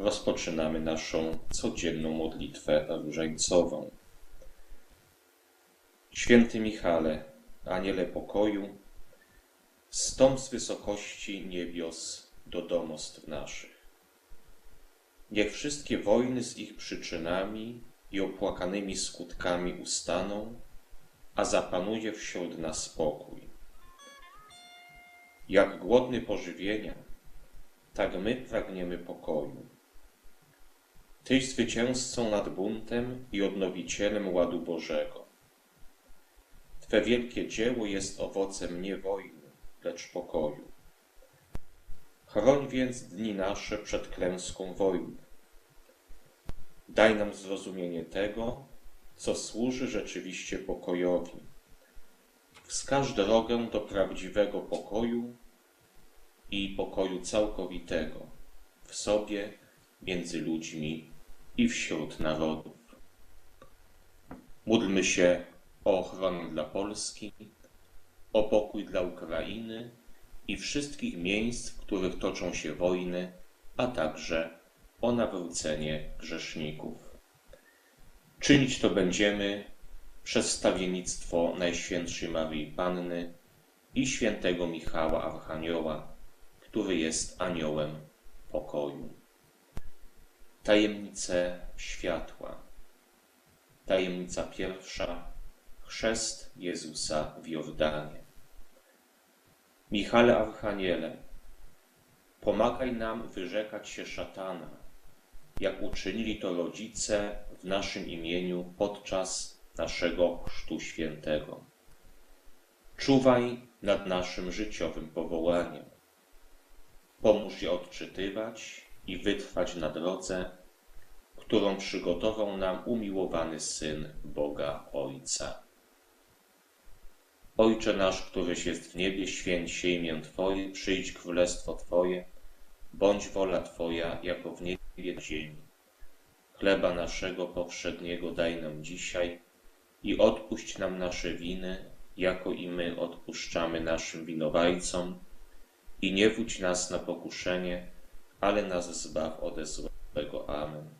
rozpoczynamy naszą codzienną modlitwę różańcową. Święty Michale, aniele pokoju, stąd z wysokości niebios do domostw naszych. Niech wszystkie wojny z ich przyczynami i opłakanymi skutkami ustaną, a zapanuje wśród nas spokój. Jak głodny pożywienia, tak my pragniemy pokoju. Tyś zwycięzcą nad buntem i odnowicielem ładu Bożego. Twe wielkie dzieło jest owocem nie wojny, lecz pokoju. Chroń więc dni nasze przed klęską wojny. Daj nam zrozumienie tego, co służy rzeczywiście pokojowi. Wskaż drogę do prawdziwego pokoju i pokoju całkowitego w sobie, między ludźmi i wśród narodów. Módlmy się o ochronę dla Polski, o pokój dla Ukrainy i wszystkich miejsc, w których toczą się wojny, a także o nawrócenie grzeszników. Czynić to będziemy przez stawiennictwo Najświętszej Maryi Panny i świętego Michała Archanioła, który jest aniołem pokoju. Tajemnice światła. Tajemnica pierwsza. Chrzest Jezusa w Jordanie. Michale Archaniele, pomagaj nam wyrzekać się szatana, jak uczynili to rodzice w naszym imieniu podczas naszego Chrztu Świętego. Czuwaj nad naszym życiowym powołaniem. Pomóż je odczytywać i wytrwać na drodze, którą przygotował nam umiłowany Syn Boga Ojca. Ojcze nasz, któryś jest w niebie, święć się imię Twoje, przyjdź królestwo Twoje, bądź wola Twoja, jako w niebie na ziemi. Chleba naszego powszedniego daj nam dzisiaj i odpuść nam nasze winy, jako i my odpuszczamy naszym winowajcom. I nie wódź nas na pokuszenie, ale nas zbaw ode złego. Amen.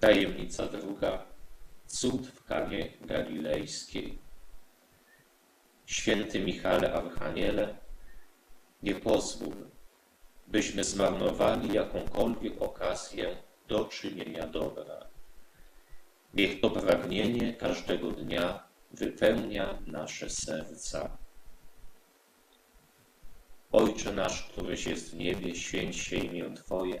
Tajemnica druga. Cud w Kanie Galilejskiej. Święty Michale Archaniele, nie pozwól, byśmy zmarnowali jakąkolwiek okazję do czynienia dobra. Niech to pragnienie każdego dnia wypełnia nasze serca. Ojcze nasz, któryś jest w niebie, święć się imię Twoje,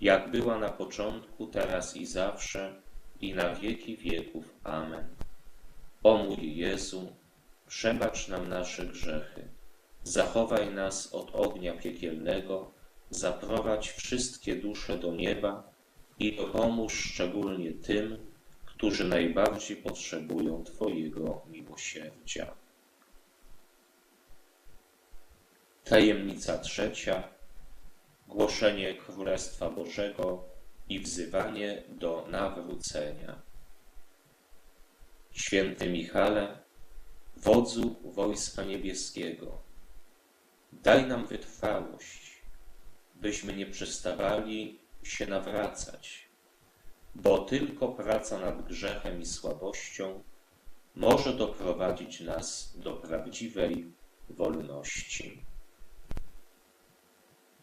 jak była na początku, teraz i zawsze, i na wieki wieków. Amen. O mój Jezu, przebacz nam nasze grzechy, zachowaj nas od ognia piekielnego, zaprowadź wszystkie dusze do nieba i dopomóż szczególnie tym, którzy najbardziej potrzebują Twojego miłosierdzia. Tajemnica trzecia. Głoszenie Królestwa Bożego i wzywanie do nawrócenia. Święty Michale, wodzu Wojska Niebieskiego, daj nam wytrwałość, byśmy nie przestawali się nawracać, bo tylko praca nad grzechem i słabością może doprowadzić nas do prawdziwej wolności.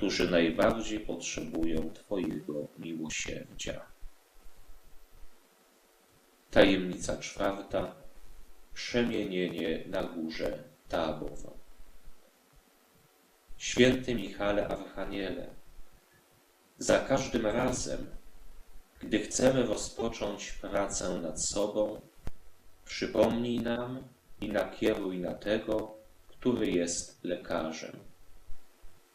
którzy najbardziej potrzebują Twojego miłosierdzia. Tajemnica czwarta. Przemienienie na górze Tabor. Święty Michale Archaniele, za każdym razem, gdy chcemy rozpocząć pracę nad sobą, przypomnij nam i nakieruj na tego, który jest lekarzem.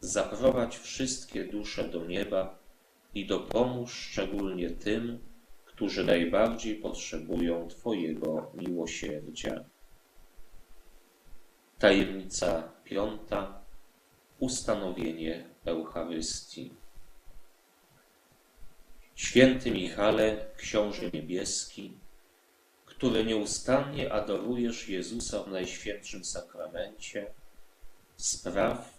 zaprowadź wszystkie dusze do nieba i dopomóż szczególnie tym, którzy najbardziej potrzebują Twojego miłosierdzia. Tajemnica piąta. Ustanowienie Eucharystii. Święty Michale, Książę Niebieski, który nieustannie adorujesz Jezusa w Najświętszym Sakramencie, spraw,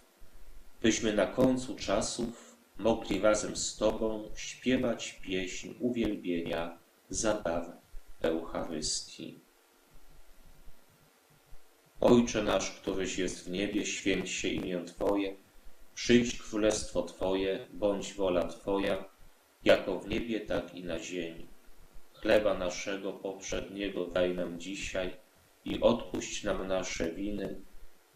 byśmy na końcu czasów mogli razem z Tobą śpiewać pieśń uwielbienia za dar Eucharystii. Ojcze nasz, któryś jest w niebie, święć się imię Twoje, przyjdź królestwo Twoje, bądź wola Twoja, jako w niebie, tak i na ziemi. Chleba naszego poprzedniego daj nam dzisiaj i odpuść nam nasze winy,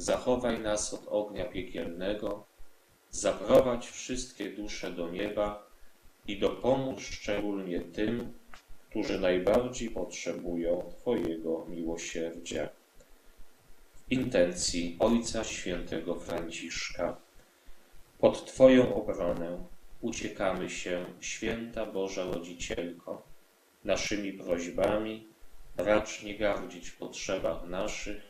zachowaj nas od ognia piekielnego, zaprowadź wszystkie dusze do nieba i dopomóż szczególnie tym, którzy najbardziej potrzebują Twojego miłosierdzia. W intencji Ojca Świętego Franciszka. Pod Twoją obronę uciekamy się, święta Boża Rodzicielko. Naszymi prośbami racz nie gardzić w potrzebach naszych,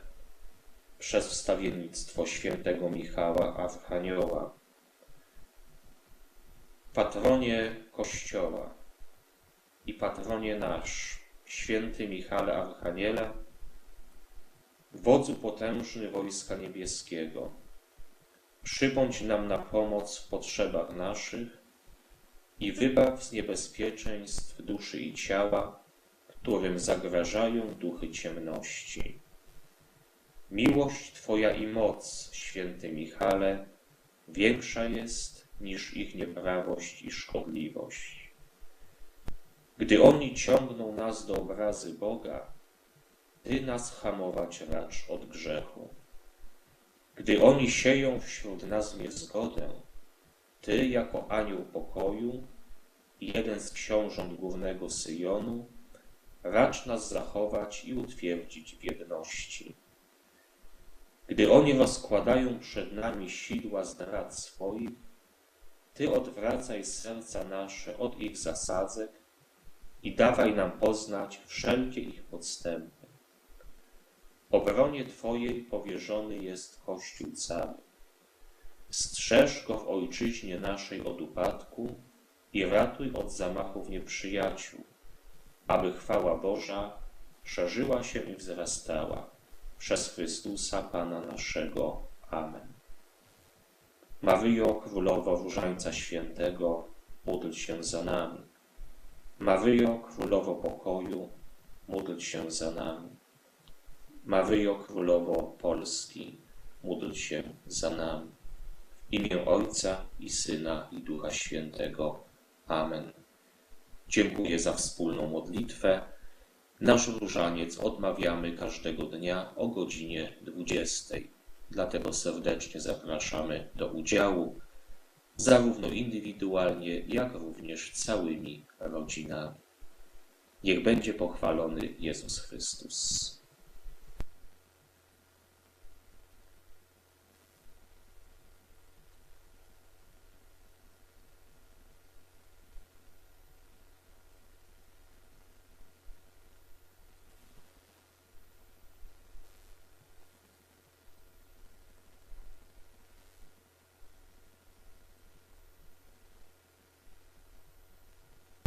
przez wstawiennictwo świętego Michała Archanioła. Patronie Kościoła i patronie nasz, święty Michale Archaniele, wodzu potężny wojska niebieskiego, przybądź nam na pomoc w potrzebach naszych i wybaw z niebezpieczeństw duszy i ciała, którym zagrażają duchy ciemności. Miłość Twoja i moc, święty Michale, większa jest niż ich nieprawość i szkodliwość. Gdy oni ciągną nas do obrazy Boga, Ty nas hamować racz od grzechu. Gdy oni sieją wśród nas niezgodę, Ty jako anioł pokoju, jeden z książąt głównego Syjonu, racz nas zachować i utwierdzić w jedności. Gdy oni rozkładają przed nami sidła zdrad swoich, Ty odwracaj serca nasze od ich zasadzek i dawaj nam poznać wszelkie ich podstępy. Obronie Twojej powierzony jest Kościół cały. Strzeż go w ojczyźnie naszej od upadku i ratuj od zamachów nieprzyjaciół, aby chwała Boża szerzyła się i wzrastała przez Chrystusa Pana naszego. Amen. Maryjo, Królowo Różańca Świętego, módl się za nami. Maryjo, Królowo Pokoju, módl się za nami. Maryjo, Królowo Polski, módl się za nami. W imię Ojca i Syna i Ducha Świętego. Amen. Dziękuję za wspólną modlitwę. Nasz różaniec odmawiamy każdego dnia o godzinie 20. Dlatego serdecznie zapraszamy do udziału, zarówno indywidualnie, jak również całymi rodzinami. Niech będzie pochwalony Jezus Chrystus.